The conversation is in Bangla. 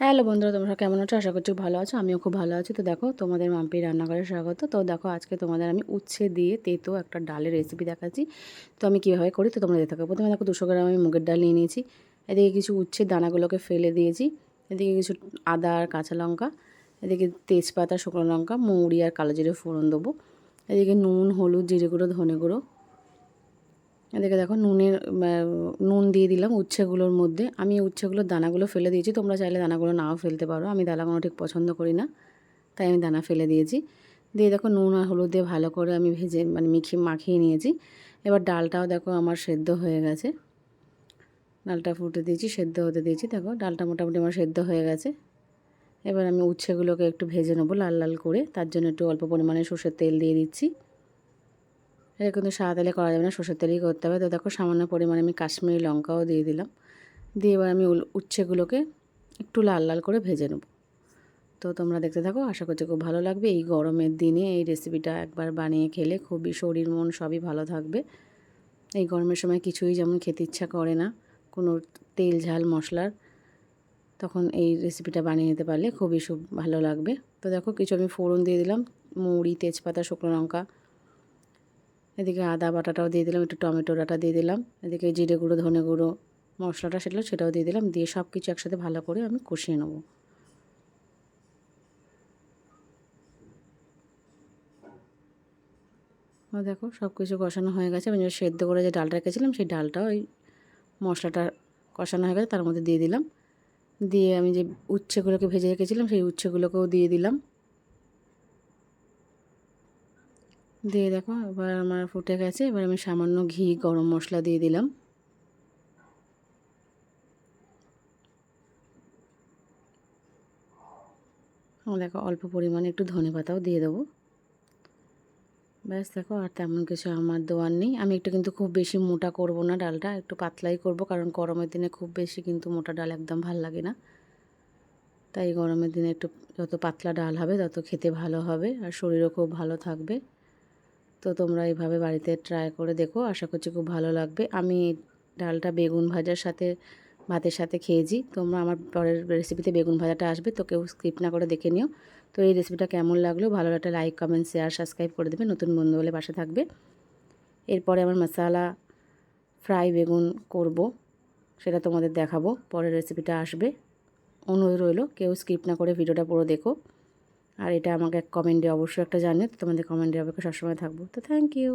হ্যালো বন্ধুরা, তোমরা কেমন আছো? আশা করছি ভালো আছো। আমিও খুব ভালো আছি। তো দেখো, তোমাদের মাম্পি রান্নাঘরে স্বাগত। তো দেখো, আজকে তোমাদের আমি উচ্ছে দিয়ে তেতো একটা ডালের রেসিপি দেখাচ্ছি। তো আমি কীভাবে করি? তো তোমরা দেখতে থাকো। প্রথমে দেখো, দুশো গ্রাম আমি মুগের ডাল নিয়ে নিয়েছি। এদিকে কিছু উচ্ছের দানাগুলোকে ফেলে দিয়েছি। এদিকে কিছু আদা আর কাঁচা লঙ্কা। এদিকে তেজপাতা, শুকনো লঙ্কা, মৌরি আর কালো জিরে ফোড়ন দেবো। এদিকে নুন, হলুদ, জিরে গুঁড়ো, ধনে গুঁড়ো। এদিকে দেখো নুনের নুন দিয়ে দিলাম উচ্ছেগুলোর মধ্যে। আমি উচ্ছেগুলোর দানাগুলো ফেলে দিয়েছি। তোমরা চাইলে দানাগুলো নাও ফেলতে পারো। আমি দানাগুলো ঠিক পছন্দ করি না, তাই আমি দানা ফেলে দিয়েছি। দিয়ে দেখো নুন আর হলুদ দিয়ে ভালো করে আমি ভেজে মানে মিখিয়ে মাখিয়ে নিয়েছি। এবার ডালটাও দেখো আমার সেদ্ধ হয়ে গেছে। ডালটা ফুটে দিয়েছি, সেদ্ধ হতে দিয়েছি। দেখো ডালটা মোটামুটি আমার সেদ্ধ হয়ে গেছে। এবার আমি উচ্ছেগুলোকে একটু ভেজে নেব লাল লাল করে। তার জন্য একটু অল্প পরিমাণে সর্ষের তেল দিয়ে দিচ্ছি। এটা কিন্তু সাদা তেলে করা যাবে না, সর্ষের তেলেই করতে হবে। তো দেখো সামান্য পরিমাণে আমি কাশ্মীরি লঙ্কাও দিয়ে দিলাম। দিয়ে এবার আমি উচ্ছেগুলোকে একটু লাল লাল করে ভেজে নেব। তো তোমরা দেখতে থাকো, আশা করছি খুব ভালো লাগবে। এই গরমের দিনে এই রেসিপিটা একবার বানিয়ে খেলে খুবই শরীর, মন সবই ভালো থাকবে। এই গরমের সময় কিছুই যেমন খেতে ইচ্ছা করে না, কোনো তেল, ঝাল, মশলার, তখন এই রেসিপিটা বানিয়ে নিতে পারলে খুবই খুব ভালো লাগবে। তো দেখো কিছু আমি ফোড়ন দিয়ে দিলাম, মুড়ি, তেজপাতা, শুকনো লঙ্কা এদিকে আদা বাটাটাও দিয়ে দিলাম, একটু টমেটো ডাটা দিয়ে দিলাম, এদিকে জিরে গুঁড়ো, ধনে গুঁড়ো, মশলাটা সেটা সেটাও দিয়ে দিলাম, দিয়ে সব কিছু একসাথে ভালো করে আমি কষিয়ে নেব। দেখো সব কিছু কষানো হয়ে গেছে, আমি সেদ্ধ করে যে ডালটা রেখেছিলাম, সেই ডালটা ওই মশলাটা কষানো হয়ে গেছে, তার মধ্যে দিয়ে দিলাম। দিয়ে আমি যে উচ্ছেগুলোকে ভেজে রেখেছিলাম, সেই উচ্ছেগুলোকেও দিয়ে দিলাম। দিয়ে দেখো, এবার আমার ফুটে গেছে, এবার আমি সামান্য ঘি, গরম মশলা দিয়ে দিলাম। দেখো, অল্প পরিমাণে একটু ধনে পাতাও দিয়ে দেবো। ব্যাস দেখো, আর তেমন কিছু আমার দেওয়ার নেই। আমি একটু কিন্তু খুব বেশি মোটা করব না ডালটা, একটু পাতলাই করব, কারণ গরমের দিনে খুব বেশি কিন্তু মোটা ডাল একদম ভালো লাগে না। তাই গরমের দিনে একটু যত পাতলা ডাল হবে, তত খেতে ভালো হবে, আর শরীরও খুব ভালো থাকবে। তো তোমরা এইভাবে বাড়িতে ট্রাই করে দেখো, আশা করছি খুব ভালো লাগবে। আমি ডালটা বেগুন ভাজার সাথে, ভাতের সাথে খেয়েছি। তোমরা আমার পরের রেসিপিতে বেগুন ভাজাটা আসবে, তো কেউ স্কিপ না করে দেখে নিও। তো এই রেসিপিটা কেমন লাগল, ভালো একটা লাইক কমেন্ট শেয়ার সাবস্ক্রাইব করে দেবে, নতুন বন্ধু বলে পাশে থাকবে। এরপরে আমার মশালা ফ্রাই বেগুন করব, সেটা তোমাদের দেখাবো, পরের রেসিপিটা আসবে। অনুরোধ রইল, কেউ স্কিপ না করে ভিডিওটা পুরো দেখো। আর এটা আমাকে কমেন্টে অবশ্যই একটা জানিও তো তোমাদের কমেন্টে অপেক্ষা সবসময় থাকব। তো থ্যাংক ইউ